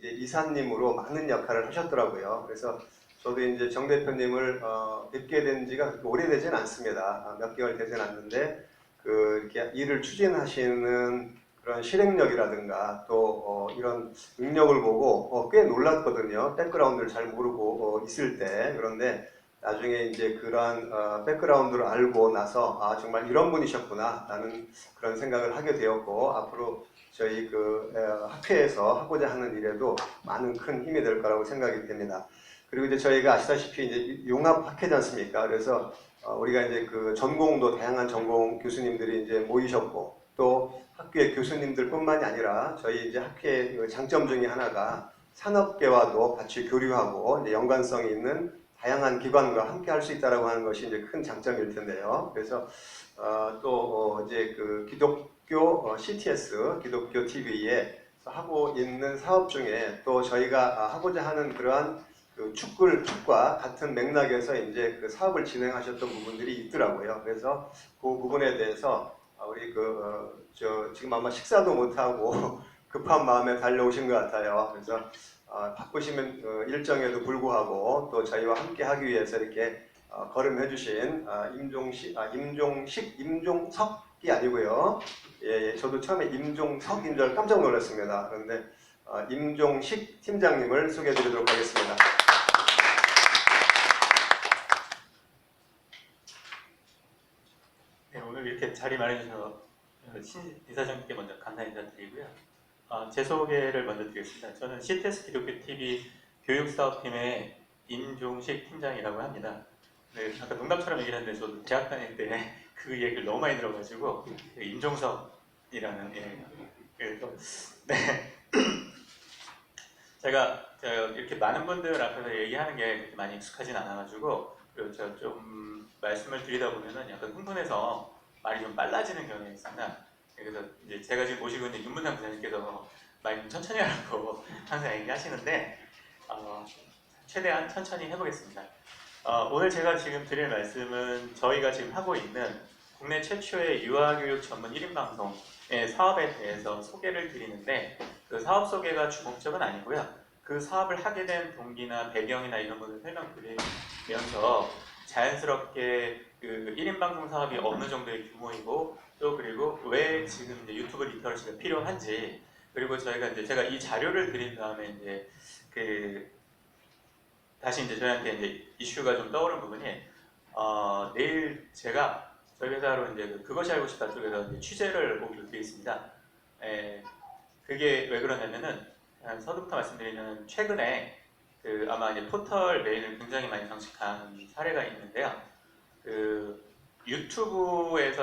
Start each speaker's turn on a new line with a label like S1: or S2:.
S1: 이제 이사님으로 많은 역할을 하셨더라고요. 그래서 저도 이제 정 대표님을 어, 뵙게 된 지가 오래되진 않습니다. 아, 몇 개월 되진 않는데 그 이렇게 일을 추진하시는 그런 실행력이라든가 또 어, 이런 능력을 보고 어, 꽤 놀랐거든요. 백그라운드를 잘 모르고 어, 있을 때 그런데 나중에 이제 그러한 어, 백그라운드를 알고 나서 아 정말 이런 분이셨구나 라는 그런 생각을 하게 되었고 앞으로 저희 그 어, 학회에서 하고자 하는 일에도 많은 큰 힘이 될 거라고 생각이 됩니다. 그리고 이제 저희가 아시다시피 이제 융합 학회지 않습니까? 그래서 어, 우리가 이제 그 전공도 다양한 전공 교수님들이 이제 모이셨고 또 학교의 교수님들뿐만이 아니라 저희 이제 학회의 그 장점 중에 하나가 산업계와도 같이 교류하고 연관성이 있는 다양한 기관과 함께 할 수 있다라고 하는 것이 이제 큰 장점일 텐데요. 그래서 어, 또 어, 이제 그 기독교 어, CTS 기독교 TV에 하고 있는 사업 중에 또 저희가 아, 하고자 하는 그러한 그 축구를 축과 같은 맥락에서 이제 그 사업을 진행하셨던 부분들이 있더라고요. 그래서 그 부분에 대해서 아, 우리 그 어, 저 지금 아마 식사도 못 하고 급한 마음에 달려오신 것 같아요. 그래서 어, 바쁘시면 어, 일정에도 불구하고 또 저희와 함께 하기 위해서 이렇게 어, 걸음해 주신 아, 임종식, 아, 임종식, 임종석이 아니고요. 예, 예, 저도 처음에 임종석인 줄 깜짝 놀랐습니다. 그런데 어, 임종식 팀장님을 소개해 드리도록 하겠습니다.
S2: 네, 오늘 이렇게 자리 마련해 주셔서 어, 신 이사장님께 먼저 감사 인사드리고요. 어, 제 소개를 먼저 드리겠습니다. 저는 CTS 기독교 TV 교육사업팀의 임종식 팀장이라고 합니다. 네, 아까 농담처럼 얘기를 했는데 저도 대학 다닐 때 그 얘기를 너무 많이 들어가지고 그 임종석이라는 예, 그래서 네 제가 이렇게 많은 분들 앞에서 얘기하는 게 많이 익숙하진 않아가지고 그리고 제가 좀 말씀을 드리다 보면은 약간 흥분해서 말이 좀 빨라지는 경향이 있습니다. 그래서 이제 제가 지금 모시고 있는 윤문상 부장님께서 좀 천천히 하라고 항상 얘기하시는데 어, 최대한 천천히 해보겠습니다. 어, 오늘 제가 지금 드릴 말씀은 저희가 지금 하고 있는 국내 최초의 유아교육 전문 1인 방송의 사업에 대해서 소개를 드리는데 그 사업 소개가 주목적은 아니고요. 그 사업을 하게 된 동기나 배경이나 이런 것을 설명드리면서 자연스럽게 그 1인 방송 사업이 어느 정도의 규모이고 또 그리고 왜 지금 이제 유튜브 리터러시가 필요한지 그리고 저희가 이제 제가 이 자료를 드린 다음에 이제 그 다시 이제 저희한테 이제 이슈가 좀 떠오른 부분이 어, 내일 제가 저희 회사로 이제 그 그것이 알고 싶다 쪽에서 이제 취재를 오기로 되어 있습니다. 에, 그게 왜 그러냐면은 서두부터 말씀드리면 최근에 그 아마 이제 포털 메인을 굉장히 많이 장식한 사례가 있는데요. 그 유튜브에서